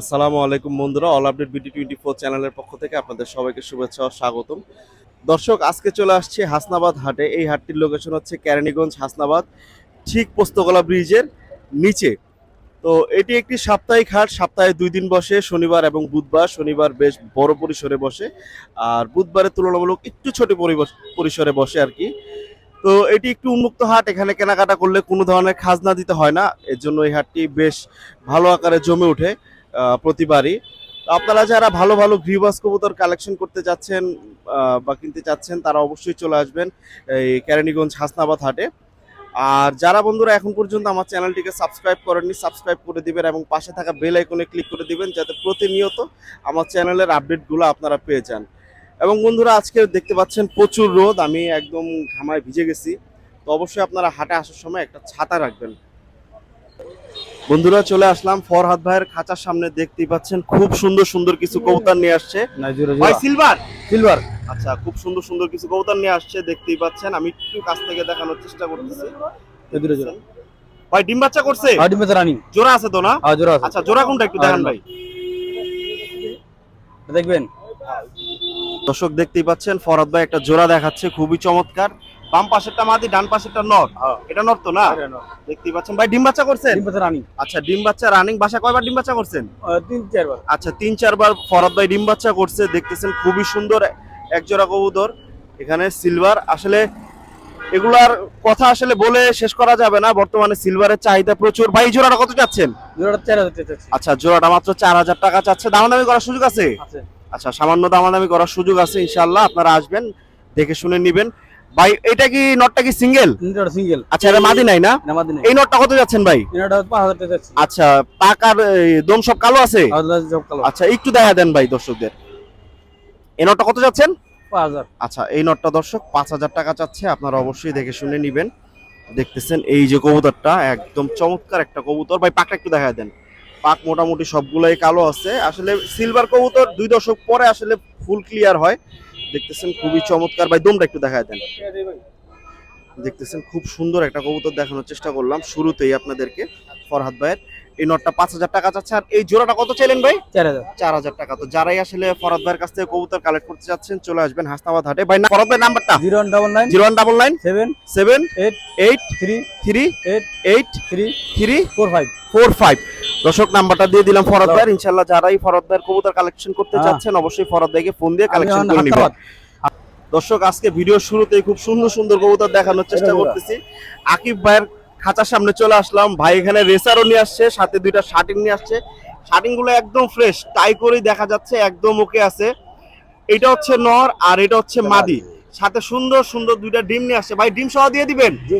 আসসালামু আলাইকুম বন্ধুরা all update BT twenty four চ্যানেলের পক্ষ থেকে আপনাদের সবাইকে শুভেচ্ছা ও স্বাগতম। দর্শক, আজকে চলে আসছে হাসনাবাদ হাটে। এই হাটটির লোকেশন হচ্ছে কেরানীগঞ্জ হাসনাবাদ, ঠিক পোস্তগোলা ব্রিজের নিচে। তো এটি একটি সাপ্তাহিক হাট, সপ্তাহে দুই দিন বসে, শনিবার এবং বুধবার। শনিবার বেশ বড় পরিসরে বসে, আর বুধবারের তুলনামূলক একটু ছোট পরিসরে বসে আর কি। তো এটি একটু উন্মুক্ত হাট, এখানে কেনাকাটা করলে কোনো ধরনের খাজনা দিতে হয় না। এর জন্য এই হাটটি বেশ ভালো আকারে জমে ওঠে। প্রতিবারই। আপনারা যারা ভালো ভালো গ্রিবাস কবুতর কালেকশন করতে চাচ্ছেন বা কিনতে চাচ্ছেন, তারা অবশ্যই চলে আসবেন এই কেরানীগঞ্জ হাসনাবাদ হাটে। আর যারা বন্ধুরা এখন পর্যন্ত আমার চ্যানেলটিকে সাবস্ক্রাইব করেননি সাবস্ক্রাইব করে দিবেন এবং পাশে থাকা বেল আইকনে ক্লিক করে দিবেন যাতে প্রতিনিয়ত আমার চ্যানেলের আপডেটগুলো আপনারা পেয়ে যান। এবং বন্ধুরা, আজকে দেখতে পাচ্ছেন প্রচুর রোদ, আমি একদম ঘামায় ভিজে গেছি। তো অবশ্যই আপনারা হাটে আসার সময় একটা ছাতা রাখবেন। বন্ধুরা চলে আসলাম ফরহাদ ভাইয়ের খাঁচার সামনে। দেখতেই পাচ্ছেন খুব সুন্দর সুন্দর কিছু কবুতর নিয়ে আসছে। ভাই সিলভার? সিলভার। আচ্ছা খুব সুন্দর সুন্দর কিছু কবুতর নিয়ে আসছে দেখতেই পাচ্ছেন। আমি একটু কাছ থেকে দেখানোর চেষ্টা করতেছি। ভাই ডিম বাচ্চা করছে? হাউডি মেতে রানিং। জোড়া আছে তো না? হ্যাঁ জোড়া আছে। আচ্ছা জোড়া কোনটা একটু দেখান ভাই। দেখবেন। দর্শক দেখতেই পাচ্ছেন ফরহাদ ভাই একটা জোড়া দেখাচ্ছে খুবই চমৎকার। বাম পাশেরটা মাদি ডান পাশেরটা নর। হ্যাঁ। এটা নর তো না? দেখতেই পাচ্ছেন। ভাই ডিম বাচ্চা করছেন? ডিম মেতে রানিং। আচ্ছা ডিম বাচ্চা রানিং। বাসা কয়বার ডিম বাচ্চা করছেন? তিন চারবার। আচ্ছা তিন চারবার ফরাদ ভাই ডিম বাচ্চা করছে। দেখতেছেন খুবই সুন্দর এক জোড়া কবুতর। এখানে সিলভার। আসলে এগুলার কথা আসলে বলে শেষ করা যাবে না। বর্তমানে সিলভারের চাহিদা প্রচুর। ভাই জোড়াটা কত চাচ্ছেন? জোড়াটা চার হাজার আচ্ছা জোড়াটা মাত্র চার হাজার টাকা চাচ্ছে। দামাদামি করার সুযোগ আছে? আছে। আচ্ছা সামান্য দামাদামি করার সুযোগ আছে ইনশাল্লাহ আপনারা আসবেন দেখে শুনে নিবেন। ভাই এটা কি নটটা কি সিঙ্গেল সিঙ্গেল আচ্ছা এটা মাদি নাই না? এই নটটা কত যাচ্ছেন ভাই? আচ্ছা পাকার দম সব কালো আছে? আচ্ছা একটু দেখা দেন ভাই দর্শকদের। এই নটটা কত যাচ্ছেন? আচ্ছা এই নটটা দর্শক পাঁচ হাজার টাকা চাচ্ছে। আপনারা অবশ্যই দেখে শুনে নিবেন। দেখতেছেন এই যে কবুতরটা একদম চমৎকার একটা কবুতর। ভাই পাকটা একটু দেখা দেন। পাক মোটামুটি সবগুলাই কালো আছে। আসলে সিলভার কবুতর দুই দশক পরে আসলে ফুল ক্লিয়ার হয়। দেখতেছেন খুবই চমৎকার। ভাই দমটা একটু দেখা দেন। দেখতেছেন খুব সুন্দর একটা কবুতর দেখানোর চেষ্টা করলাম শুরুতেই আপনাদেরকে ফরহাদ ভাইয়ের। এই নটটা পাঁচ হাজার টাকা চাচ্ছে আর এই জোড়াটা কত চাইলেন ভাই? চার হাজার। টাকা। তো যারাই আসলে ফরহাদ ভাইয়ের কাছ থেকে কবুতর কালেক্ট করতে যাচ্ছেন চলে আসবেন হাসনাবাদ হাটে। ভাই ফরহাদ ভাই নাম্বারটা? Zero one double nine zero one double nine seven seven eight eight three three eight eight three three four five four five. দর্শক নাম্বারটা দিয়ে দিলাম ফরহাদ ভাইয়ের ইনশাল্লাহ যারাই ফরহাদ ভাইয়ের কবুতর কালেকশন করতে হ্যাঁ। চাচ্ছেন অবশ্যই ফরহাদ ভাইকে ফোন দিয়ে কালেকশন করে নিবেন দর্শক আজকে ভিডিও শুরুতেই খুব সুন্দর সুন্দর কবুতর দেখানোর চেষ্টা করতেছি। আকিব ভাইয়ের খাঁচার সামনে চলে আসলাম। ভাই এখানে রেসারও নিয়ে আসছে সাথে দুইটা শার্টিং নিয়ে আসছে। শার্টিংগুলো একদম ফ্রেশ টাই করেই দেখা যাচ্ছে একদম ওকে আছে। এটা হচ্ছে নর আর এটা হচ্ছে মাদি। সাথে সুন্দর সুন্দর দুইটা ডিম নিয়ে আসছে। ভাই ডিম সহ দিয়ে দিবেন? জি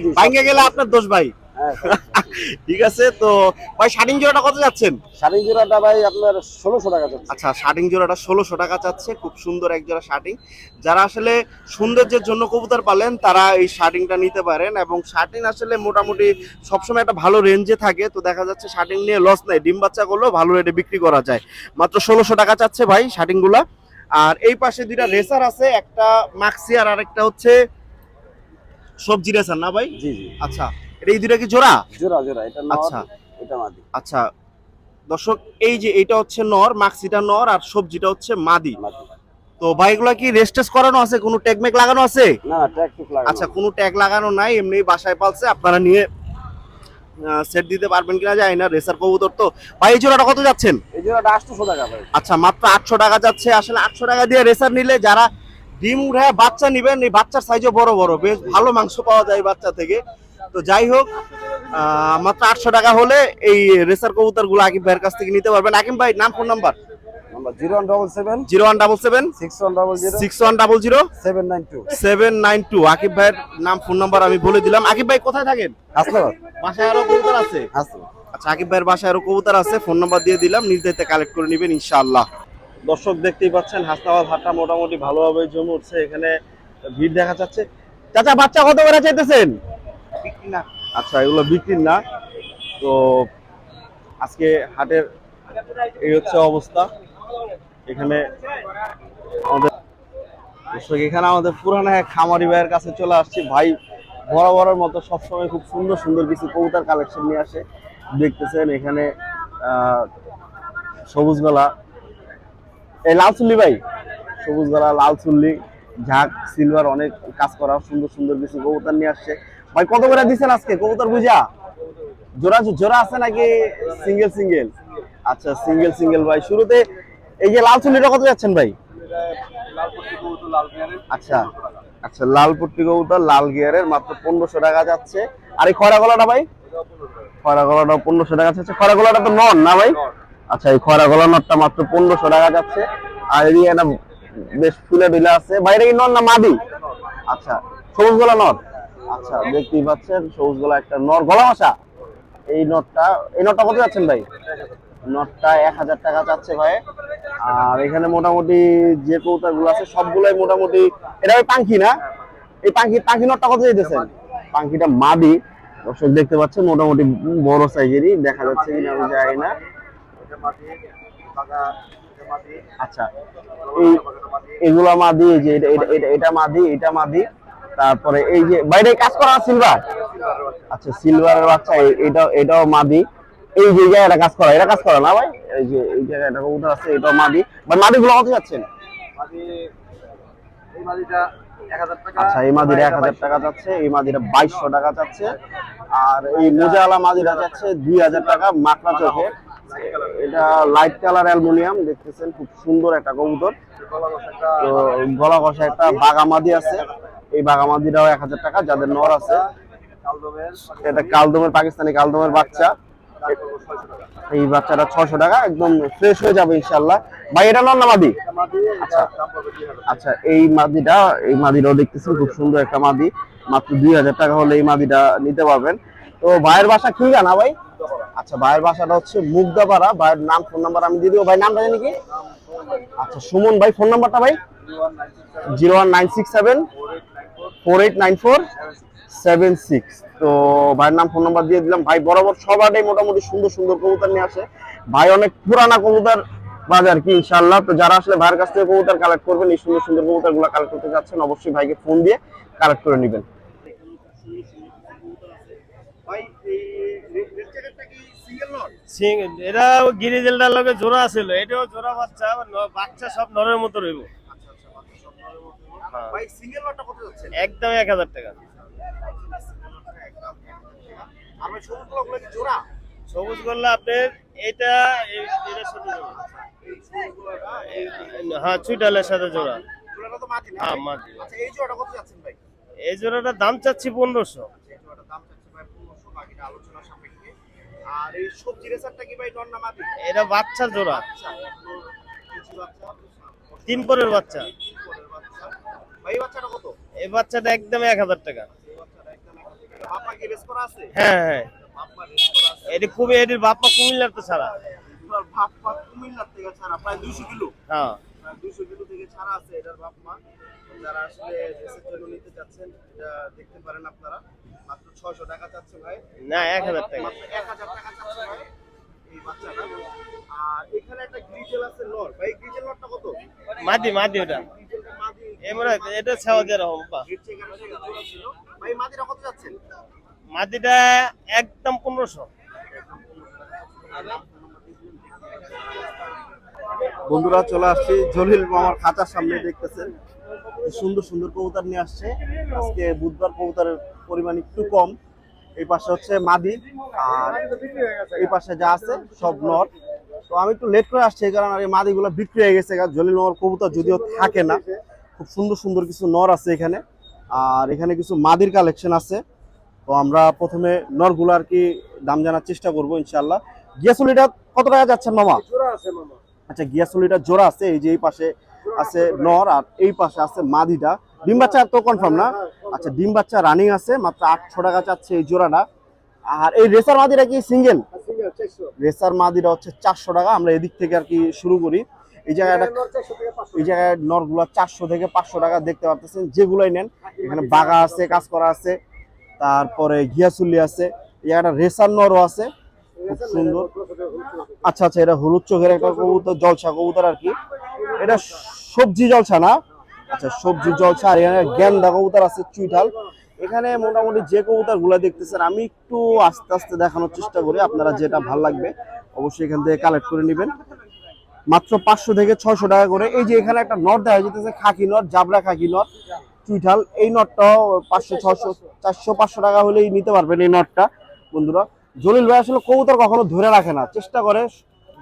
গেলে আপনার দোষ ভাই। ঠিক আছে তো ভাই শার্টিং জোড়াটা কত যাচ্ছেন? শাড়ি জোড়াটা ভাই আপনার ষোলোশো টাকা চাচ্ছি আচ্ছা শার্টিং জোড়াটা ষোলোশো টাকা চাচ্ছে খুব সুন্দর এক জোড়া শার্টিং যারা আসলে সৌন্দর্যের জন্য কবুতর পালেন তারা এই শার্টিংটা নিতে পারেন এবং শার্টিং আসলে মোটামুটি সবসময় একটা ভালো রেঞ্জে থাকে তো দেখা যাচ্ছে শার্টিং নিয়ে লস নেই। ডিম বাচ্চা করলেও ভালো রেটে বিক্রি করা যায়। মাত্র ষোলোশো টাকা চাচ্ছে ভাই শার্টিংগুলা আর এই পাশে দুইটা রেসার আছে একটা মাক্সি আর আরেকটা হচ্ছে সবজি রেসার না ভাই? জি জি। আচ্ছা এটা এই দুইটা কি জোড়া? জোড়া জোড়া এটা আচ্ছা। এটা মাদি। আচ্ছা। দর্শক এই যে এটা হচ্ছে নর মাক্সিটা নর আর সবজিটা হচ্ছে মাদি। তো ভাইগুলা কি রেস্টেস করানো আছে? কোনো ট্যাগমেক লাগানো আছে? না না ট্র্যাক টুক আচ্ছা কোনো ট্যাগ লাগানো নাই এমনি বাসায় পালছে আপনারা নিয়ে সেট দিতে পারবেন কিনা জানি না রেসার কবুতর তো। ভাই এই জোড়াটা কত যাচ্ছেন? এই জোড়াটা আটশোশো টাকা ভাই। আচ্ছা মাত্র আটশো টাকা যাচ্ছে আসলে আটশো টাকা দিয়ে রেসার নিলে যারা ডিম উঠে বাচ্চা নিবেন এই বাচ্চার সাইজও বড় বড় বেশ ভালো মাংস পাওয়া যায় বাচ্চা থেকে। তো যাই হোক মাত্র আটশো টাকা হলে এই রেসার কবুতরগুলো আকিব ভাইয়ের কাছ থেকে নিতে পারবেন। আকিব ভাই নাম phone number? Number zero one double seven zero one double seven six one double zero six one double zero seven nine two. Seven nine two. Akib ভাইয়ের নাম ফোন নাম্বার আমি বলে দিলাম। আকিব ভাই কোথায় থাকেন? হাসনাবাদ। বাসায় আরও কবুতর আছে? আচ্ছা আকিব ভাইয়ের বাসায় আরও কবুতর আছে। ফোন নাম্বার দিয়ে দিলাম নিজ দায়িত্বে কালেক্ট করে নেবেন ইনশাআল্লাহ। দর্শক দেখতেই পাচ্ছেন হাসনাবাদ হাটটা মোটামুটি ভালোভাবে জমে উঠছে। এখানে ভিড় দেখা যাচ্ছে। চাচা বাচ্চা কত করে চাইতেছেন? আচ্ছা এগুলো বিক্রির না। তো আজকে হাটের এই হচ্ছে অবস্থা। এখানে আমাদের এখানে আমাদের পুরানো এক খামারি ভাইয়ের কাছে চলে আসছি। ভাই বরাবরের মতো সবসময় খুব সুন্দর সুন্দর কিছু কবুতর কালেকশন নিয়ে আসে। দেখতেছেন এখানে সবুজ গলা। এই লাল চুল্লি ভাই, সবুজ গলা লাল চুল্লি ঝাঁক সিলভার অনেক কাজ করা, সুন্দর সুন্দর কিছু কবুতর নিয়ে আসছে। ভাই, কত করে দিচ্ছেন আজকে? কবুতর বুঝা? জোড়া জোড়া আছে নাকি সিঙ্গেল সিঙ্গেল আচ্ছা সিঙ্গেল সিঙ্গেল ভাই। শুরুতে এই যে লাল চুল্লিটা কত যাচ্ছেন ভাই? আচ্ছা আচ্ছা লাল পট্টি কবুতর, লাল গিয়ারের মাত্র পনেরোশো টাকা যাচ্ছে। আর এই খরা গলাটা ভাই? খরা গলাটা পনেরোশো টাকা যাচ্ছে। খরা গলাটা তো নন না ভাই? আচ্ছা এই খরা গলা নটটা মাত্র পনেরোশো টাকা যাচ্ছে। আর এদিকে একটা বেশ ফুলে ডিলে আছে। বাইরে কি নর না মাদি? আচ্ছা সবুজ গলা নর আচ্ছা দেখতেই পাচ্ছেন, সবুজ গলা একটা নর। গলা মশা এই নটটা এই নটটা কত যাচ্ছেন ভাই? নটটা এক হাজার টাকা চাচ্ছে ভাই। আর এখানে মোটামুটি যে কৌতারগুলো আছে, সবগুলাই মোটামুটি, এটা ওই পাঙ্কি না? এই পাঙ্কি পাঙ্কি নটটা কত যেতেছেন পাঙ্কিটা মাদি। দর্শক, দেখতে পাচ্ছেন, মোটামুটি বড় সাইজেরই, দেখা যাচ্ছে কিনা আমি জানি না। আচ্ছা এই, এগুলা মাদি, এই যে এটা- এটা এটা মাদি এটা মাদি। তারপরে এই যে বাইরে কাজ করা সিলভার আচ্ছা সিলভারের বাচ্চা এটাও এটাও মাদি। এই যে জায়গাটা কাজ করা, এটা কাজ করা না ভাই? এই যে এই জায়গায় কবুতর আছে, এটাও মাদি। ভাই মাদি গুলো কত যাচ্ছেন? আচ্ছা এই মাদিরা এক হাজার টাকা যাচ্ছে, এই মাদিরা বাইশশো টাকা যাচ্ছে। আর এই মোজাওয়ালা মাদিরা যাচ্ছে দুই হাজার টাকা মাকড়া চোখে। এটা লাইট কালার অ্যালুমিনিয়াম দেখতেছেন, খুব সুন্দর একটা কবুতর। তো গলা কষা একটা বাগামাদি আছে। এই বাগামাদিরাও এক হাজার টাকা, যাদের নর আছে। এটা কালদমের, পাকিস্তানি কালদমের বাচ্চা। এই বাচ্চাটা ছশো টাকা, একদম ফ্রেশ হয়ে যাবে ইনশাল্লাহ ভাই, এটা নর না মাদি? আচ্ছা। আচ্ছা এই মাদিটা, এই মাদিটাও দেখতেছেন, খুব সুন্দর একটা মাদি। মাত্র দুই হাজার টাকা হলে এই মাদিটা নিতে পারবেন। তো ভাইয়ের বাসা কি না ভাই? আচ্ছা ভাইয়ের বাসাটা হচ্ছে মুগদাপাড়া। ভাইয়ের নাম, ফোন নাম্বার আমি দিয়ে দিব। ভাই, নামটা জানি কি? আচ্ছা সুমন ভাই, ফোন নাম্বারটা ভাই? Zero one nine six seven. Four eight nine four seven six তো ভাইয়ের নাম ফোন নাম্বার দিয়ে দিলাম। ভাই বরাবর সবারটাই মোটামুটি সুন্দর সুন্দর কবুতর নিয়ে আসে। ভাই অনেক পুরানা কবুতর বাজার কি ইনশাল্লাহ তো যারা আসলে ভাইয়ের কাছ থেকে কবুতর কালেক্ট করবেন এই সুন্দর সুন্দর কবুতরগুলো কালেক্ট করতে যাচ্ছেন অবশ্যই ভাইকে ফোন দিয়ে কালেক্ট করে নেবেন। এটা গিরিজেলটার লগে জোড়া ছিল এটাও জোড়া বাচ্চা বাচ্চা সব নরের মতো রইব। হ্যাঁ। একদম এক হাজার টাকা। সবুজ গোলাপগুলো কি জোড়া? সবুজ করলে আপনার এটা এই- এটার সাথে জোড়া। এই- হ্যাঁ চুইটালের সাথে জোড়া। হ্যাঁ মাঝি এই জোড়াটার দাম চাচ্ছি পনেরোশো। আর এই সবজি রেসারটা কি ভাই নর না মাটি? এটা বাচ্চার জোড়া। তিন পরের বাচ্চা। ভাই এই বাচ্চাটা একদম এক হাজার টাকা। হ্যাঁ হ্যাঁ। এটি খুবই এটির বাপ্পা কুমিল্লার তো ছাড়া। এবার বাপা কুমিল্লার থেকে ছাড়া প্রায় দুইশো কিলো। হ্যাঁ। দুইশো কিলো থেকে ছাড়া আছে এটার বাপ মা। যারা আসলে রেসের জন্য নিতে চাচ্ছেন এটা দেখতে পারেন আপনারা। মাত্র ছয়শো টাকা চাচ্ছে ভাই। না এক হাজার টাকা। মাত্র এক হাজার টাকা চাচ্ছে ভাই। এই বাচ্চাটা। আর এখানে একটা গ্রিজেল আছে নর। ভাই গ্রিজেল নরটা কত? মাদি মাদি ওটা। এটা ভাই কত যাচ্ছেন মাদিটা একদম পনেরোশো। বন্ধুরা চলে আসছি। জলিল মামার খাঁচার সামনে দেখতেছেন। সুন্দর সুন্দর কবুতর নিয়ে আসছে। আজকে বুধবার কবুতরের পরিমাণ একটু কম। এই পাশে হচ্ছে মাদি আর এই পাশে যা আছে সব নর। তো আমি একটু লেট করে আসছি এই কারণে আর এই মাদিগুলো বিক্রি হয়ে গেছে। জলিল মামার কবুতর যদিও থাকে না খুব সুন্দর সুন্দর কিছু নর আছে এখানে। আর এখানে কিছু মাদির কালেকশন আছে। তো আমরা প্রথমে নরগুলো আর কি দাম জানার চেষ্টা করব ইনশাল্লাহ গিয়াসুলিটা কত টাকা যাচ্ছেন মামা? মামা। আচ্ছা গিয়াসুলিটা জোড়া আছে এই যে এই পাশে আছে নর আর এই পাশে আছে মাদিটা। ডিম বাচ্চা তো কনফার্ম না। আচ্ছা ডিম বাচ্চা রানিং আছে মাত্র আটশো টাকা চাচ্ছে এই জোড়াটা। আর এই রেসার মাদিটা কি সিঙ্গেল সিঙ্গেল রেসার মাদিটা হচ্ছে চারশো টাকা আমরা এদিক থেকে আর কি শুরু করি। এই জায়গাটা এই জায়গায় নরগুলা চারশো থেকে পাঁচশো টাকা দেখতে পাচ্ছেন যেগুলোই নেন এখানে বাগা আছে কাজ করা আছে তারপরে ঘিয়াচুল্লি আছে এই জায়গাটা রেসার নরও আছে খুব সুন্দর। আচ্ছা আচ্ছা এটা হলুদ চোখের একটা কবুতর জলসা কবুতর আর কি। এটা সবজি জলসা না? আচ্ছা সবজি, জলসা, আর এখানে গেন্দা কবুতর আছে, চুইঠাল। এখানে মোটামুটি যে কবুতরগুলা দেখতেছেন, আমি একটু আস্তে আস্তে দেখানোর চেষ্টা করি, আপনারা যেটা ভালো লাগবে, অবশ্যই এখান থেকে কালেক্ট করে নেবেন। মাত্র পাঁচশো থেকে ছয়শো টাকা করে। এই যে এখানে একটা নট দেখা যেতেছে খাকি নট, জাবরা খাকি নট, চুইঠাল। এই নটটাও পাঁচশো ছশো চারশো, পাঁচশো টাকা হলেই নিতে পারবেন এই নটটা, বন্ধুরা। জলিল ভাই আসলে কবুতর কখনো ধরে রাখে না। চেষ্টা করে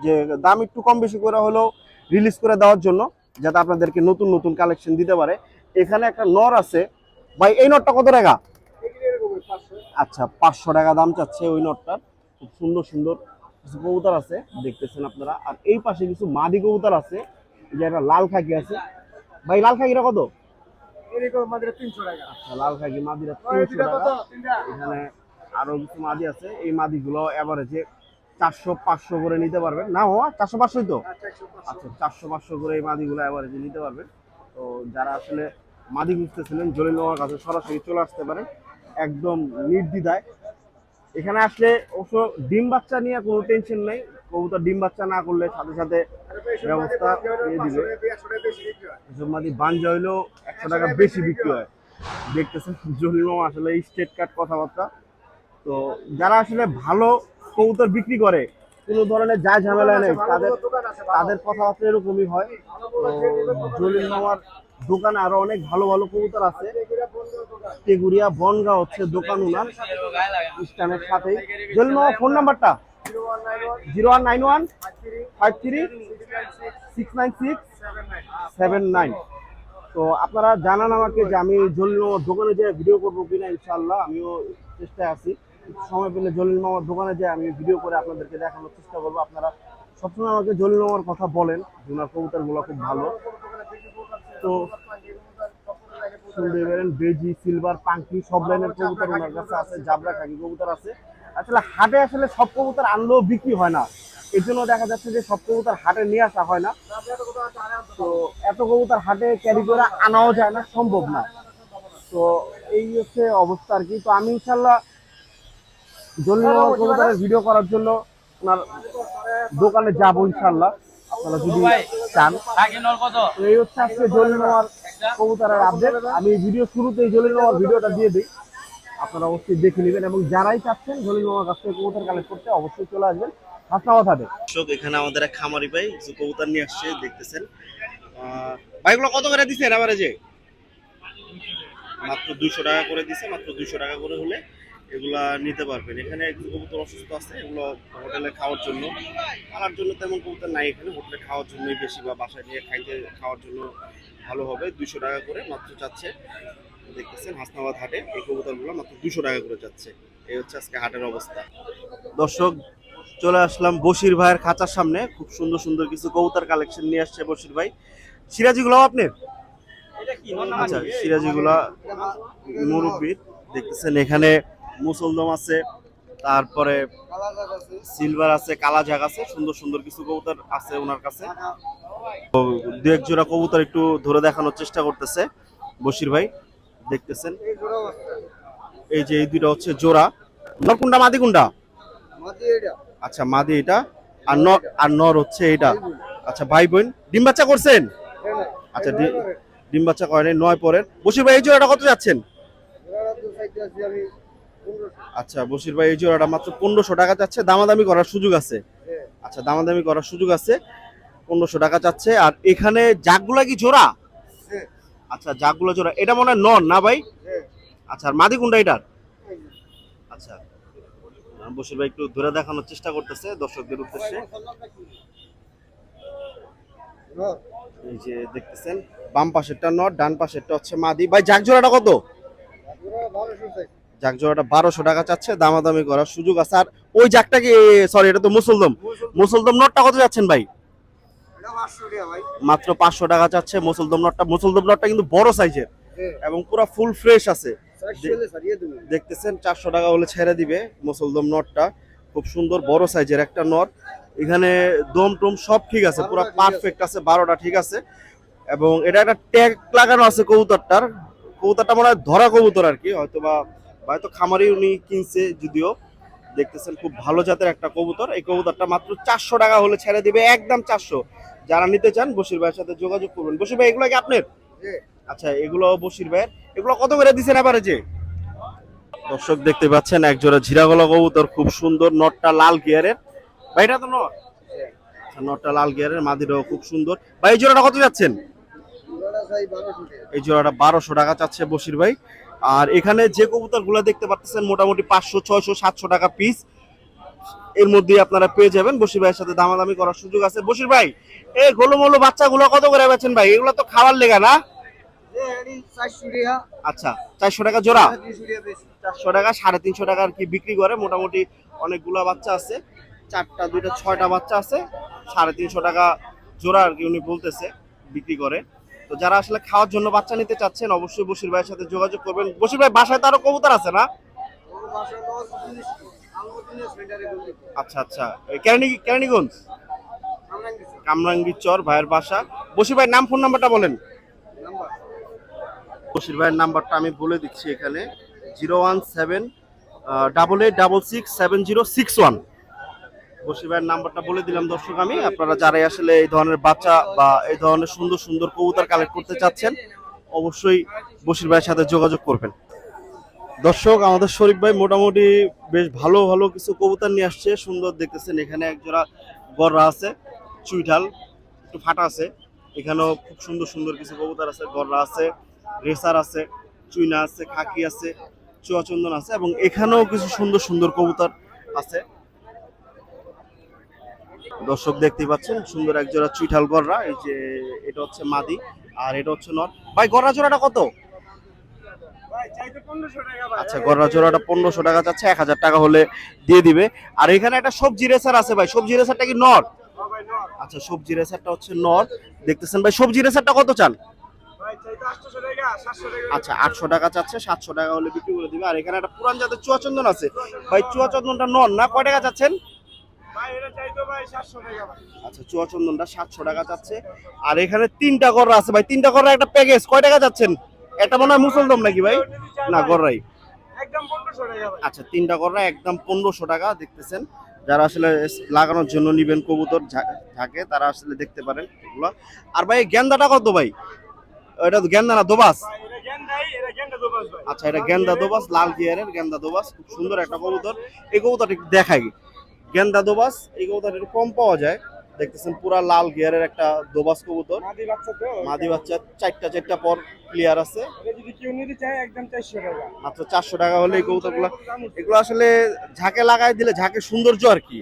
যে দাম একটু কম বেশি করে হলেও রিলিজ করে দেওয়ার জন্য। যাতে আপনাদেরকে নতুন নতুন কালেকশন দিতে পারে। এখানে একটা নর আছে। ভাই, এই নটটা কত টাকা? আচ্ছা পাঁচশো টাকা দাম চাচ্ছে ওই নটটার খুব সুন্দর সুন্দর কিছু কবুতর আছে, দেখতেছেন আপনারা। আর এই পাশে কিছু মাদি কবুতর আছে যে একটা লাল খাকি আছে। ভাই, লাল খাকিটা কত? আচ্ছা লাল মাদিরা তিনশো টাকা। আরও কিছু মাদি আছে। এই মাদিগুলো এভারেজে চারশো পাঁচশো করে নিতে পারবেন। না ও চারশো পাঁচশোই তো? আচ্ছা চারশো পাঁচশো করে এই মাদিগুলো এভারেজে নিতে পারবেন। তো যারা আসলে মাদি খুঁজতেছিলেন জলিল মামার কাছে সরাসরি চলে আসতে পারে একদম নির্দ্বিধায়। এখানে আসলে অবশ্য ডিম বাচ্চা নিয়ে কোনো টেনশন নেই। কবুতর ডিম বাচ্চা না করলে সাথে সাথে ব্যবস্থা দিয়ে দিবে। এসব মাদি বাঞ্জা হইলেও একশো টাকা বেশি বিক্রি হয়। দেখতেছেন জলিল মামা আসলে স্টেট কাট কথাবার্তা। তো যারা আসলে ভালো কবুতর বিক্রি করে। কোনো ধরনের যা ঝামেলা নেই, তাদের তাদের কথাবার্তা এরকমই হয়। জলিল মামার দোকানে আরও অনেক ভালো ভালো কবুতর আছে। টেগুরিয়া বনগা হচ্ছে দোকান উনার স্টানের সাথেই। জলিল মামার ফোন নাম্বারটা zero one nine one, five three, six nine six, seven nine. তো আপনারা জানান আমাকে যে আমি জলিল মামার দোকানে যে ভিডিও করব কিনা ইনশাল্লাহ আমিও চেষ্টায় আছি। সময় পেলে জলিল মামার দোকানে যে আমি ভিডিও করে আপনাদেরকে দেখানোর চেষ্টা করব। আপনারা সবসময় আমাকে জলিল মামার কথা বলেন ওনার কবুতরগুলো খুব ভালো। তো শুনতে পারেন বেজি সিলভার পাঙ্কি সব লাইনের কবুতর ওনার কাছে আছে, জাবরা খাকি কবুতর আছে। আসলে হাটে আসলে সব কবুতর আনলেও বিক্রি হয় না। এর জন্য দেখা যাচ্ছে যে সব কবুতর হাটে নিয়ে আসা হয় না। তো, এত কবুতর হাটে ক্যারি করে আনাও যায় না, সম্ভব না। তো, এই হচ্ছে অবস্থা আর কি। তো আমি ইনশাল্লাহ কবুতরের ভিডিও করার জন্য ওনার দোকানে যাব ইনশাল্লাহ আপনারা যদি চান। এই হচ্ছে আজকে জলিল মামার কবুতরের আপডেট আমি ভিডিও শুরুতেই জলিল মামার ভিডিওটা দিয়ে দিই। আপনারা অবশ্যই দেখে নেবেন এবং যারাই চাচ্ছেন জলিল মামার কাছ থেকে কবুতর কালেক্ট করতে অবশ্যই চলে আসবেন হাসনাবাদ হাটে দর্শক এখানে আমাদের এক খামারি ভাই কিছু কবুতর নিয়ে আসছে দেখতেছেন। আহ, ভাইগুলো কত করে দিচ্ছেন আবার যে মাত্র দুইশো টাকা করে দিছে মাত্র দুইশো টাকা করে হলে। এগুলা নিতে পারবেন। এখানে কিছু কবুতর অসুস্থ আছে এগুলো হোটেলে খাওয়ার জন্য। খাওয়ার জন্য তেমন কবুতর নাই এখানে হোটেলে খাওয়ার জন্যই বেশি বা বাসায় নিয়ে খাইতে খাওয়ার জন্য ভালো হবে দুইশো টাকা করে মাত্র চাচ্ছে দেখতেছেন হাসনাবাদ হাটে এই কবুতরগুলো মাত্র দুশো টাকা করে যাচ্ছে। এই হচ্ছে আজকে হাটের অবস্থা। দর্শক চলে আসলাম বশির ভাইয়ের খাঁচার সামনে। খুব সুন্দর সুন্দর কিছু কবুতর কালেকশন নিয়ে আসছে বশির ভাই। সিরাজিগুলো আপনার? আচ্ছা সিরাজিগুলা মুরব্বির দেখতেছেন এখানে মুসলদম আছে, তারপরে সিলভার আছে কালা জাগ আছে, সুন্দর সুন্দর কিছু কবুতর আছে ওনার কাছে। দু এক জোড়া কবুতর একটু ধরে দেখানোর চেষ্টা করতেছে বশির ভাই, দেখতেছেন? এই যে এই দুইটা হচ্ছে জোড়া। নর কোনটা, মাদি কোনটা? আচ্ছা মাদি এটা। আর নর আর নর হচ্ছে এটা আচ্ছা ভাই বোন, ডিম বাচ্চা করছেন? আচ্ছা ডিম বাচ্চা করেন, নয় পরের। বশির ভাই, এই জোড়াটা কত যাচ্ছেন? আচ্ছা বশির ভাই, এই জোড়াটা মাত্র পনেরোশো টাকা চাচ্ছে। দামাদামি করার সুযোগ আছে। আচ্ছা দামাদামি করার সুযোগ আছে। পনেরোশো টাকা চাচ্ছে। আর এখানে জাগগুলা কি জোড়া? আচ্ছা জাগগুলো জোড়া। এটা মনে হয় নন, না ভাই? আচ্ছা আর মাদি কোনটা এটার? আচ্ছা বশির ভাই একটু ধরে দেখানোর চেষ্টা করতেছে দর্শকদের উদ্দেশ্যে। এই যে দেখতেছেন, বাম পাশেরটা নট, ডান পাশেরটা হচ্ছে মাদি। ভাই, জাগ জোড়াটা কত? জাগ জোড়াটা বারোশো টাকা চাচ্ছে দামাদামি করার সুযোগ আছে। আর ওই জাগটা কি সরি এটা তো মুসলদম। মুসলদম নটটা কত যাচ্ছেন ভাই? মাত্র পাঁচশো টাকা চাচ্ছে মুসলদম নটটা। মুসলদম নটটা কিন্তু বড় সাইজের এবং পুরো ফুল ফ্রেশ আছে। দেখতেছেন চারশো টাকা হলে ছেড়ে দিবে মুসলদম নটটা। খুব সুন্দর বড় সাইজের একটা নট। এখানে দম টম সব ঠিক আছে পুরো পারফেক্ট আছে। বারোটা ঠিক আছে। এবং এটা একটা ট্যাগ লাগানো আছে কবুতরটার। কবুতরটা মনে হয় ধরা কবুতর আর কি হয়তো বা হয়তো খামারি উনি কিনছে যদিও দেখতেছেন খুব ভালো জাতের একটা কবুতর। এই কবুতরটা মাত্র চারশো টাকা হলে ছেড়ে দিবে একদম চারশো। যারা নিতে চান বশির ভাইয়ের সাথে যোগাযোগ করবেন। বশির ভাই এগুলো কি আপনার? আচ্ছা এগুলো বশির ভাইয়ের। এগুলো কত করে দিচ্ছেন এবারে যে? দর্শক দেখতে পাচ্ছেন এক জোড়া ঝিরাগলা কবুতর খুব সুন্দর নটটা লাল গিয়ারের। ভাই এটা তো নট। আচ্ছা, নটটা লাল গিয়ারের মাদিটাও খুব সুন্দর। ভাই এই জোড়াটা কত যাচ্ছেন? এই জোড়াটা বারোশো টাকা। চাচ্ছে বসির ভাই। আর এখানে যে কবুতরগুলা দেখতে পাচ্ছেন মোটামুটি পাঁচশো ছয়শো সাতশো টাকা পিস এর মধ্যে আপনারা পেয়ে যাবেন। বসির ভাইয়ের সাথে দামাদামি করার সুযোগ আছে। বসির ভাই এই গোলমোলো বাচ্চাগুলো কত করে বেচেন ভাই? এগুলো তো খাওয়ার লেগা না? আচ্ছা চারশো টাকা জোড়া? চারশো টাকা সাড়ে তিনশো টাকা আর কি বিক্রি করে। মোটামুটি অনেকগুলা বাচ্চা আছে। চারটা দুইটা ছয়টা বাচ্চা আছে। সাড়ে তিনশো টাকা জোড়া আর কি উনি বলতেছে বিক্রি করে। তো যারা আসলে খাওয়ার জন্য বাচ্চা নিতে চাচ্ছেন, অবশ্যই বসির ভাইয়ের সাথে যোগাযোগ করবেন। বসির ভাই, বাসায় তো আরও কবুতর আছে না? আচ্ছা আচ্ছা। কেরানি, কেরানীগঞ্জ? কামরাঙ্গীর চর ভাইয়ের বাসা। বসির ভাইয়ের নাম, ফোন নাম্বারটা বলেন। বসির ভাইয়ের নাম্বারটা আমি বলে দিচ্ছি এখানে। Zero one seven double eight, double six, seven zero six one. Basir ভাইয়ের নাম্বারটা বলে দিলাম দর্শক আমি। আপনারা যারাই আসলে এই ধরনের বাচ্চা বা এই ধরনের সুন্দর সুন্দর কবুতর কালেক্ট করতে চাচ্ছেন, অবশ্যই বসির ভাইয়ের সাথে যোগাযোগ করবেন। দর্শক, আমাদের শরীফ ভাই মোটামুটি বেশ ভালো ভালো কিছু কবুতর নিয়ে আসছে। সুন্দর দেখতেছেন, এখানে এক জোড়া গররা আছে, চুইঠাল, একটু ফাটা আছে। এখানেও খুব সুন্দর সুন্দর কিছু কবুতর আছে, গররা আছে, রেসার আছে, চুইনা আছে, খাকি আছে, চুয়াচন্দন আছে এবং এখানেও কিছু সুন্দর সুন্দর কবুতর আছে। দর্শক দেখতে পাচ্ছেন, সুন্দর এক জোড়া চুইঠাল গররা এই যে এটা হচ্ছে মাদি, আর এটা হচ্ছে নর। ভাই, গররা জোড়াটা কত? আচ্ছা গররা জোড়াটা পনেরোশো টাকা যাচ্ছে, এক হাজার টাকা হলে দিয়ে দিবে। আর এখানে একটা সবজি রেসার আছে ভাই, সবজি রেসারটা কি নর? আচ্ছা সবজি রেসারটা হচ্ছে নর। দেখতেছেন ভাই, সবজি রেসারটা কত চান? আচ্ছা আটশো টাকা চাচ্ছে, সাতশো টাকা হলে বিক্রি করে দিবে। আর এখানে একটা পুরান জাতের চুয়াচন্দন আছে। ভাই চুয়াচন্দনটা নন না? কয় টাকা চাচ্ছেন? আচ্ছা চুয়াচন্দনটা সাতশো টাকা চাচ্ছে। আর এখানে তিনটা গররা আছে ভাই। তিনটা গররা একটা প্যাকেজ কয় টাকা চাচ্ছেন এটা মনে হয় মুসলদম নাকি ভাই? না গররাই আচ্ছা তিনটা গররা একদম পনেরোশো টাকা দেখতেছেন। যারা আসলে লাগানোর জন্য নিবেন কবুতর ঝাঁকে তারা আসলে দেখতে পারেন এগুলো। আর ভাই গেন্দাটা কত ভাই? এটা গেন্দা না দোবাস? আচ্ছা এটা গেন্দা দোবাস লাল গিয়ারের গেন্দা দোবাস। খুব সুন্দর একটা কবুতর। এই কবুতরটা একটু দেখাই। গেন্দা দোবাস এই কবুতর একটু কম পাওয়া যায়। দেখতেছেন পুরা লাল গিয়ারের একটা দোবাস কবুতর। মাদি বাচ্চা চারটা চারটা পর ক্লিয়ার আছে। মাত্র চারশো টাকা হলে এই কবুতরগুলো এগুলো আসলে ঝাঁকে লাগাই দিলে ঝাঁকে সৌন্দর্য আর কি।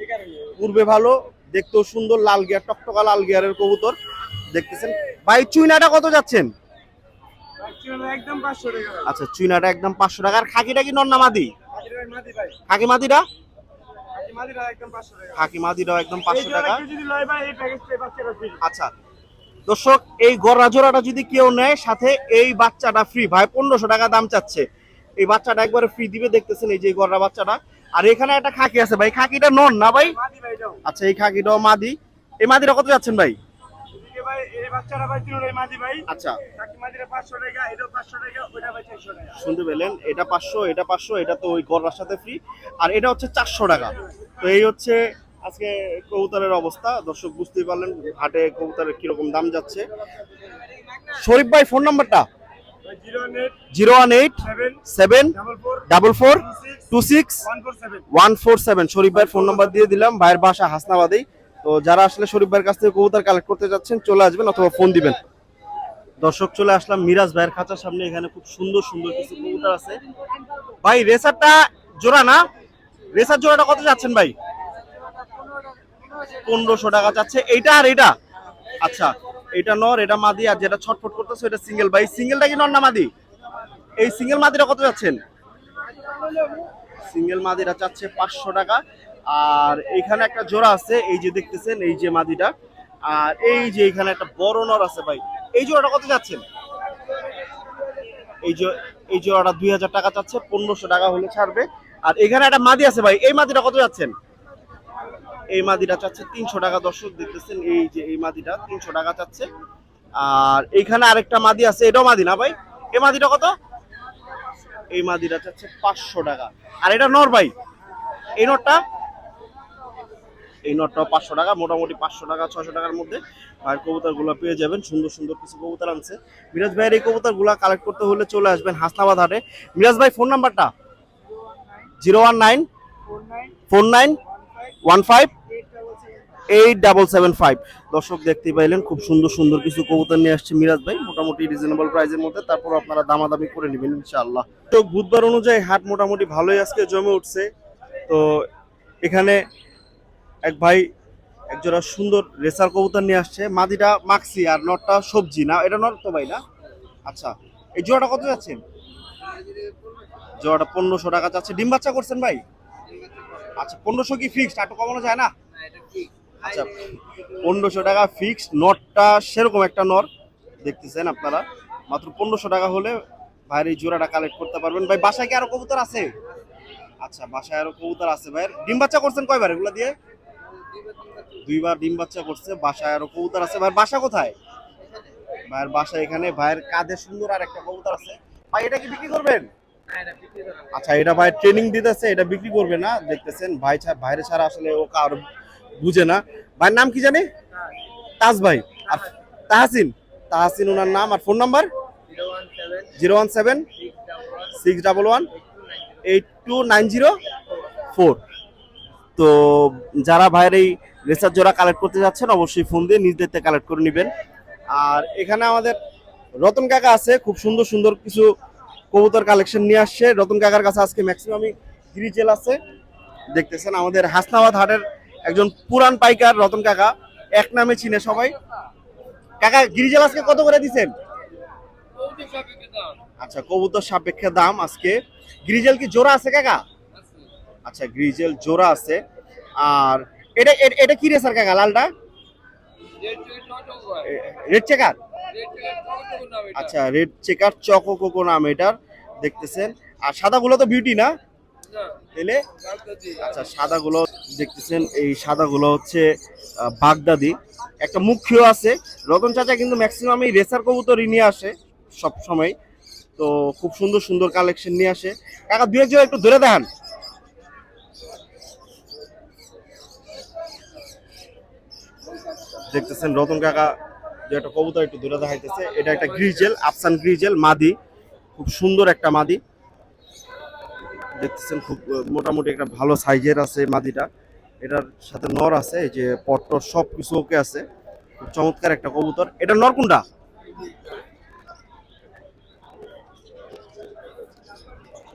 পূর্বে ভালো দেখতেও সুন্দর লাল গিয়ার টকটকা লাল গিয়ারের কবুতর। দেখতেছেন ভাই চুইনাটা কত যাচ্ছেন? আচ্ছা চুইনাটা একদম পাঁচশো টাকা। আর খাকিটা কি নন্না মাদি? খাকি মাদিটা মাদিরা একদম পাঁচশো টাকা খাকি একদম পাঁচশো টাকা। প্যাকেজটা আচ্ছা দর্শক এই গড়া জোড়াটা যদি কেউ নেয় সাথে এই বাচ্চাটা ফ্রি ভাই পনেরোশো টাকা দাম চাচ্ছে। এই বাচ্চাটা একবারে ফ্রি দিবে দেখতেছেন এই যে গড়া বাচ্চাটা। আর এখানে একটা খাকি আছে ভাই খাকিটা নন না ভাই? আচ্ছা এই খাকিটাও মাদি। এই মাদিটা কত যাচ্ছেন ভাই? বাচ্চারা ভাই তিন মাদি ভাই। আচ্ছা। মাদিরা টাকা টাকা ভাই টাকা। শুনতে পেলেন এটা পাঁচশো এটা পাঁচশো এটা তো ওই গড়ার সাথে ফ্রি আর এটা হচ্ছে চারশো টাকা। তো এই হচ্ছে আজকে কবুতরের অবস্থা। দর্শক বুঝতেই পারলেন হাটে কবুতরের কীরকম দাম যাচ্ছে। শরীফ ভাই ফোন নাম্বারটা zero one eight seven double four two six one four seven. One four seven. Sharif ভাইয়ের ফোন নাম্বার দিয়ে দিলাম। ভাইয়ের বাসা হাসনাবাদেই তো যারা আসলে শরীফ ভাইয়ের কাছ থেকে কবুতর কালেক্ট করতে যাচ্ছেন, চলে আসবেন অথবা ফোন দিবেন। দর্শক, চলে আসলাম মিরাজ ভাইয়ের খাঁচার সামনে। এখানে খুব সুন্দর সুন্দর কিছু কবুতর আছে। ভাই, রেসারটা জোড়া না? রেসার জোড়াটা কত যাচ্ছেন ভাই? পনেরোশো টাকা যাচ্ছে। এইটা আর এটা আচ্ছা এটা নর, এটা মাদি, আর যেটা ছটফট করতেছে এটা সিঙ্গেল ভাই সিঙ্গেলটা কি নর না মাদি? এই সিঙ্গেল মাদিটা কত যাচ্ছেন? সিঙ্গেল মাদিরা চাচ্ছে পাঁচশো টাকা। আর এখানে একটা জোড়া আছে, এই যে দেখতেছেন, এই যে মাদিটা। আর এই যে এখানে একটা বড় নর আছে ভাই। এই জোড়াটা কত যাচ্ছেন? এই যে এই জোড়াটা দুই হাজার টাকা চাচ্ছে, পনেরোশো টাকা হলে ছাড়বে। আর এখানে একটা মাদি আছে ভাই। এই মাদিটা কত যাচ্ছেন? এই মাদিটা চাচ্ছে তিনশো টাকা, দর্শক দেখতেছেন, এই যে এই মাদিটা তিনশো টাকা চাচ্ছে। আর এইখানে আরেকটা মাদি আছে, এটাও মাদি না ভাই? এই মাদিটা কত? এই মাদিটা চাচ্ছে পাঁচশো টাকা। আর এটা নর ভাই। এই নটটা এই নটটাও পাঁচশো টাকা, মোটামুটি পাঁচশো টাকা ছশো টাকার মধ্যে। ভাইয়ের কবুতরগুলো পেয়ে যাবেন, সুন্দর সুন্দর কিছু কবুতর আনছে। মিরাজ ভাইয়ের এই কবুতরগুলা কালেক্ট করতে হলে চলে আসবেন হাসনাবাদ হাটে। মিরাজ ভাই ফোন নাম্বারটা zero one nine four nine one five eight double seven eight double seven five. দর্শক দেখতে পাইলেন, খুব সুন্দর সুন্দর কিছু কবুতর নিয়ে আসছে মিরাজ ভাই। মোটামুটি রিজনেবল প্রাইসের মধ্যে তারপর আপনারা দামাদামি করে নেবেন ইনশাআল্লাহ। তো বুধবার অনুযায়ী হাট মোটামুটি ভালোই আজকে জমে উঠছে। তো এখানে এক ভাই একজোড়া সুন্দর রেসার কবুতর নিয়ে আসছে। মাদিটা মাক্সি আর নটটা সবজি না? এটা নট তো ভাই না? আচ্ছা এই জোড়াটা কত যাচ্ছেন জোড়াটা পনেরোশো টাকা যাচ্ছে। ডিম বাচ্চা করছেন ভাই? আচ্ছা পনেরোশো কি ফিক্সড একটু কমানো যায় না? আচ্ছা পনেরোশো টাকা ফিক্সড নটটা সেরকম একটা নর, দেখতেছেন আপনারা। মাত্র পনেরোশো টাকা হলে ভাইয়ের এই জোড়াটা কালেক্ট করতে পারবেন। ভাই, বাসায় কি আরও কবুতর আছে? আচ্ছা বাসায় আরও কবুতর আছে ভাইয়ের। ডিম বাচ্চা করছেন কয়বার এগুলো দিয়ে? দুইবার ডিম বাচ্চা করছে, বাসায় আরও কবুতর আছে। ভাইয়ের বাসা কোথায়? ভাইয়ের বাসা এখানে, ভাইয়ের কাঁধে সুন্দর আর একটা কবুতর আছে। ভাই, এটা কি বিক্রি করবেন? আচ্ছা এটা ভাই ট্রেনিং দিতেছে, এটা বিক্রি করবে না, দেখতেছেন। ভাই ভাইরে ছাড়া আসলে ও কার বুঝে না। ভাইয়ের নাম কি জানে? তাজ ভাই। আর তাহাসিন? তাহাসিন ওনার নাম আর phone number zero one seven, six double one, eight two nine zero four. তো যারা ভাইয়ের এই রেসার জোড়া কালেক্ট করতে যাচ্ছেন অবশ্যই ফোন দিয়ে নিজ দায়িত্বে কালেক্ট করে নেবেন। আর এখানে আমাদের রতন কাকা আছে খুব সুন্দর সুন্দর কিছু কবুতর কালেকশন নিয়ে আসছে। রতন কাকার কাছে আজকে ম্যাক্সিমামই গ্রিজেল আছে। দেখতেছেন আমাদের হাসনাবাদ হাটের একজন পুরান পাইকার রতন কাকা এক নামে চিনে সবাই। কাকা গ্রিজেল আজকে কত করে দিছেন? আচ্ছা কবুতর সাপেক্ষে দাম আজকে। গ্রিজেল কি জোড়া আছে কাকা? আচ্ছা গ্রিজেল জোড়া আছে। আর এটা এটা কি রেসার কাকা, লালটা? রেড চেকার আচ্ছা রেড চেকার চকো কোকো নাম এটার, দেখতেছেন। আর সাদাগুলো তো বিউটি না? এলে আচ্ছা সাদাগুলো দেখতেছেন, এই সাদাগুলো হচ্ছে বাগদাদি। একটা মুখ্য আছে। রতন চাচা কিন্তু ম্যাক্সিমাম এই রেসার কবুতরই নিয়ে আসে সব সময় তো খুব সুন্দর সুন্দর কালেকশন নিয়ে আসে। কাকা দু একজন একটু ধরে দেখান। দেখতেছেন রতন কাকা, যে একটা কবুতর একটু দূরে দেখাইতেছে, এটা একটা গ্রিজেল, আফসান গ্রিজেল, মাদি, খুব সুন্দর একটা মাদি। দেখতেছেন খুব মোটামুটি একটা ভালো সাইজের আছে মাদিটা। এটার সাথে নর আছে যে পট্টর সব কিছু ওকে আছে। খুব চমৎকার একটা কবুতর। এটা নর কোনটা?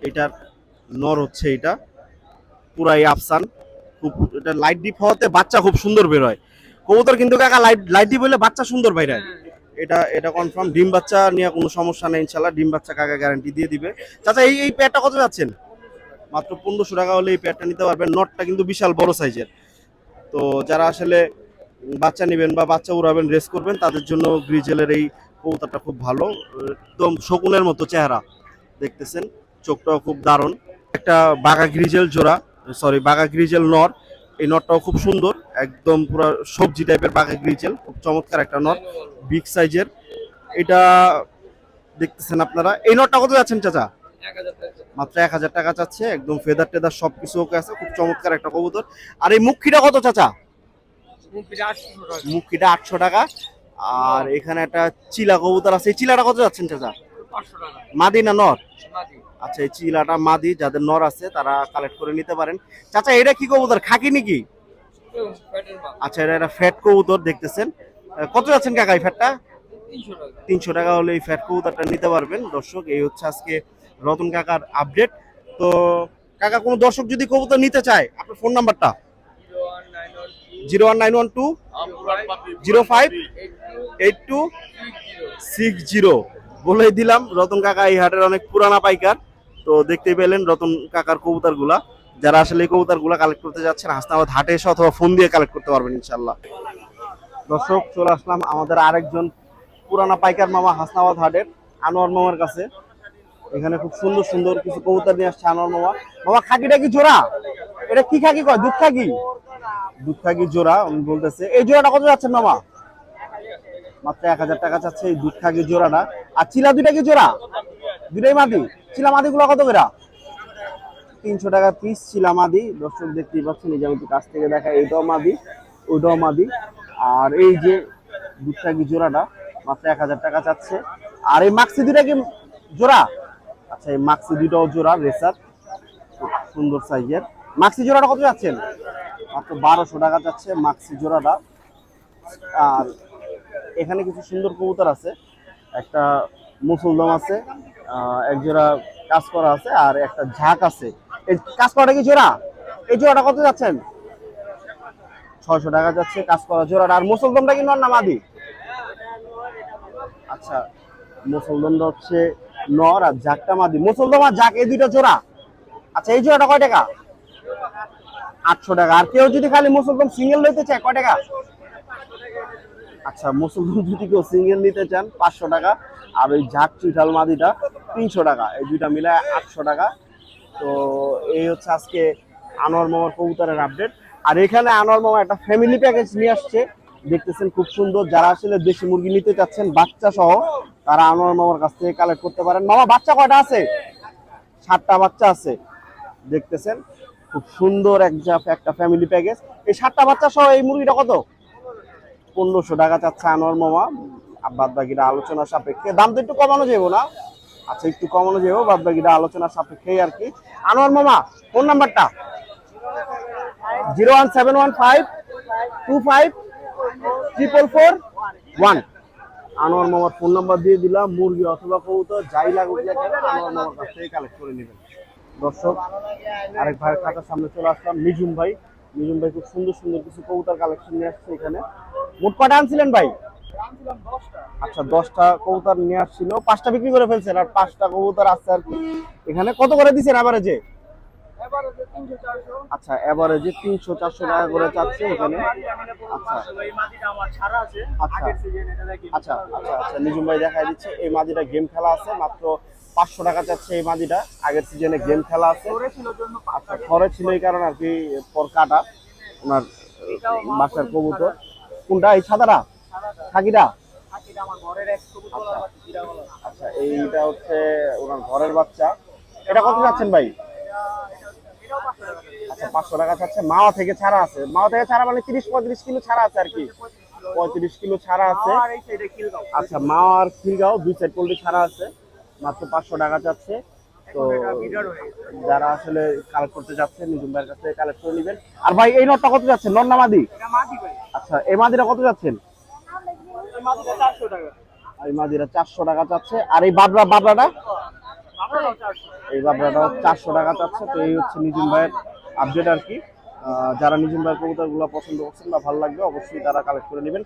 এটার নর হচ্ছে এটা। পুরাই আফসান। খুব, এটা লাইট ডিপ হওয়াতে বাচ্চা খুব সুন্দর বের হয়। কবুতর কিন্তু কাকা, লাইট লাইট ডিপ হলে বাচ্চা সুন্দর বাইরে হয়। এটা এটা কনফার্ম ডিম বাচ্চা নিয়ে কোনো সমস্যা নেই ইনশাল্লাহ, ডিম বাচ্চা কাকা গ্যারান্টি দিয়ে দিবে। চাচা, এই এই প্যাডটা কত যাচ্ছেন? মাত্র পনেরোশো টাকা হলে এই প্যাডটা নিতে পারবেন। নটটা কিন্তু বিশাল বড় সাইজের তো যারা আসলে বাচ্চা নেবেন বা বাচ্চা উড়াবেন রেস করবেন, তাদের জন্য গ্রিজেলের এই কবুতরটা খুব ভালো। একদম শকুনের মতো চেহারা দেখতেছেন। চোখটাও খুব দারুণ। একটা বাঘা গ্রিজেল জোড়া সরি বাঘা গ্রিজেল নর। এই নটটাও খুব সুন্দর একদম পুরো সবজি টাইপের বাঘা গ্রিজেল খুব চমৎকার একটা নট বিগ সাইজের এটা দেখতেছেন আপনারা এই নটটা কত যাচ্ছেন চাচা? মাত্র এক হাজার টাকা চাচ্ছে একদম ফেদার টেদার সব কিছু ওকে আছে খুব চমৎকার একটা কবুতর। আর এই মুখিটা কত চাচা? মুখিটা আটশো টাকা। আর এখানে একটা চিলা কবুতর আছে এই চিলাটা কত যাচ্ছেন চাচা? মাদি না নর? আচ্ছা এই চিলাটা মাদি যাদের নর আছে তারা কালেক্ট করে নিতে পারেন। চাচা এটা কি কবুতর? খাকি নাকি? আচ্ছা এটা একটা ফ্যাট কবুতর দেখতেছেন। কত যাচ্ছেন কাকা এই ফ্যাটটা তিনশো টাকা হলে এই ফ্যাট কবুতরটা নিতে পারবেন। দর্শক এই হচ্ছে আজকে রতন কাকার আপডেট তো কাকা কোনো দর্শক যদি কবুতর নিতে চায় আপনার ফোন নাম্বারটা zero one nine one two zero five eight two six zero. বলেই দিলাম, রতন কাকা এই হাটের অনেক পুরানা পাইকার। তো দেখতেই পেলেন রতন কাকার কবুতরগুলা যারা আসলে এই কবুতরগুলা কালেক্ট করতে যাচ্ছেন, হাসনাবাদ হাটে এসে অথবা ফোন দিয়ে কালেক্ট করতে পারবেন ইনশাল্লাহ দর্শক, চলে আসলাম আমাদের আরেকজন পুরানা পাইকার মামা হাসনাবাদ হাটের, আনোয়ার মামার কাছে। এখানে খুব সুন্দর সুন্দর কিছু কবুতর নিয়ে আসছে আনোয়ার মামা। মামা, খাকিটা কি জোড়া? এটা কি খাকি কয়? দুধ খাকি? দুধ খাকি জোড়া বলতেছে, এই জোড়াটা কত যাচ্ছেন মামা? মাত্র এক হাজার টাকা চাচ্ছে এই দুধ খাকি জোড়াটা। আর চিলা দুইটা কি জোড়া? দুটাই মাদি। চিলা মাদি গুলো কত করে? তিনশো টাকা পিস চিলা মাদি। দর্শক দেখতেই পাচ্ছেন, এই যে আমি কাছ থেকে দেখা এইটাও মাদি ওইটাও মাদি। আর এই যে দুধ খাকি জোড়াটা, মাত্র এক হাজার টাকা চাচ্ছে। আর এই মাক্সি দুটা কি জোড়া? আচ্ছা এই মাক্সি দুটাও জোড়া, রেসার। সুন্দর সাইজের। মাক্সি জোড়াটা কত যাচ্ছেন? মাত্র বারোশো টাকা যাচ্ছে মাক্সি জোড়াটা। আর এখানে কিছু সুন্দর কবুতর আছে একটা মুসলদম আছে আহ, এক জোড়া কাজ করা আছে আর একটা ঝাঁক আছে। এই কাজ করাটা কি জোড়া? এই জোড়াটা কত যাচ্ছেন? ছয়শো টাকা যাচ্ছে কাজ করা জোড়াটা। আর মুসলদমটা কি নর না মাদি? আচ্ছা মুসলদমটা হচ্ছে নর আর ঝাঁকটা মাদি। মুসলদম আর ঝাঁক এই দুইটা জোড়া? আচ্ছা এই জোড়াটা কয় টাকা? আটশো টাকা। আর কেউ যদি খালি মুসলদম সিঙ্গেল লইতে চায় কয় টাকা? আচ্ছা মুসলমান যদি কেউ সিঙ্গেল নিতে চান, পাঁচশো টাকা। আর ওই ঝাঁক চুইঠাল মাদিটা, তিনশো টাকা। এই দুইটা মিলায় আটশো টাকা। তো এই হচ্ছে আজকে আনোয়ার মামার কবুতরের আপডেট আর এখানে আনোয়ার মামা একটা ফ্যামিলি প্যাকেজ নিয়ে আসছে। দেখতেছেন খুব সুন্দর। যারা আসলে দেশি মুরগি নিতে চাচ্ছেন, বাচ্চা সহ, তারা আনোয়ার মামার কাছ থেকে কালেক্ট করতে পারেন। মামা, বাচ্চা কয়টা আছে? সাতটা বাচ্চা আছে। দেখতেছেন, খুব সুন্দর এক একটা ফ্যামিলি প্যাকেজ এই সাতটা বাচ্চা সহ এই মুরগিটা কত? পনেরোশো টাকা চাচ্ছে আনোয়ার মামা। বাদ বাকিটা আলোচনা সাপেক্ষে। দাম তো একটু কমানো যাব না? আচ্ছা একটু কমানো যাব বাদ বাকিটা আলোচনা সাপেক্ষেই আর কি। আনোয়ার মামা, ফোন নাম্বারটা? Zero one seven one five two five triple four one. Anwar মামার ফোন নাম্বার দিয়ে দিলাম, মুরগি অথবা কবুতর, যাই লাগুক না কেন, আনোয়ার মামার কাছ থেকে কালেক্ট করে নেবেন। দর্শক, আরেক ভাইয়ের খাতার সামনে চলে আসলাম মিজুম ভাই। মিজুম ভাই খুব সুন্দর সুন্দর কিছু কবুতর কালেকশন নিয়ে আসছে এখানে। মোট কটা আনছিলেন ভাই? আচ্ছা দশটা কবুতর নিয়ে আসছিল। পাঁচটা বিক্রি করে ফেলছেন, আর পাঁচটা কবুতর আসছে আর কি। এখানে কত করে দিচ্ছেন অ্যাভারেজে আচ্ছা অ্যাভারেজে তিনশো চারশো টাকা করে চাচ্ছে এখানে। আচ্ছা আচ্ছা আচ্ছা আচ্ছা আচ্ছা নিজুম ভাই দেখাই দিচ্ছে, এই মাদিটা গেম খেলা আছে, মাত্র পাঁচশো টাকা চাচ্ছে এই মাদিটা। আগের সিজনে গেম খেলা আছে। আচ্ছা খরচ ছিল এই কারণে আর কি পর কাটা ওনার বাসার কবুতর। কোনটা? এই সাদাটা? খাকিটা আচ্ছা এইটা হচ্ছে ওনার ঘরের বাচ্চা। এটা কত যাচ্ছেন ভাই? আচ্ছা পাঁচশো টাকা চাচ্ছে। মাওয়া থেকে ছাড়া আছে। মাওয়া থেকে ছাড়া মানে তিরিশ পঁয়ত্রিশ কিলো ছাড়া আছে আর কি। পঁয়ত্রিশ কিলো ছাড়া আছে। আচ্ছা মাওয়া আর খিলগাঁও, দুই সাইড পোল্ট্রি ছাড়া আছে। মাত্র পাঁচশো টাকা চাচ্ছে তো যারা আসলে কালেক্ট করতে যাচ্ছে নিজুম ভাইয়ের কাছে কালেক্ট করে নেবেন। আর ভাই এই নটটা কত যাচ্ছেন নর না মাদি আচ্ছা এই মাদিটা কত যাচ্ছেন? এই মাদিরা চারশো টাকা। চাচ্ছে আর এই বাবরা বাবরাটা? এই বাবরাটা চারশো টাকা চাচ্ছে তো এই হচ্ছে নিজুম ভাইয়ের আপডেট আর কি। যারা নিজুম ভাইয়ের কবুতরগুলো পছন্দ করছেন বা ভালো লাগবে অবশ্যই তারা কালেক্ট করে নেবেন।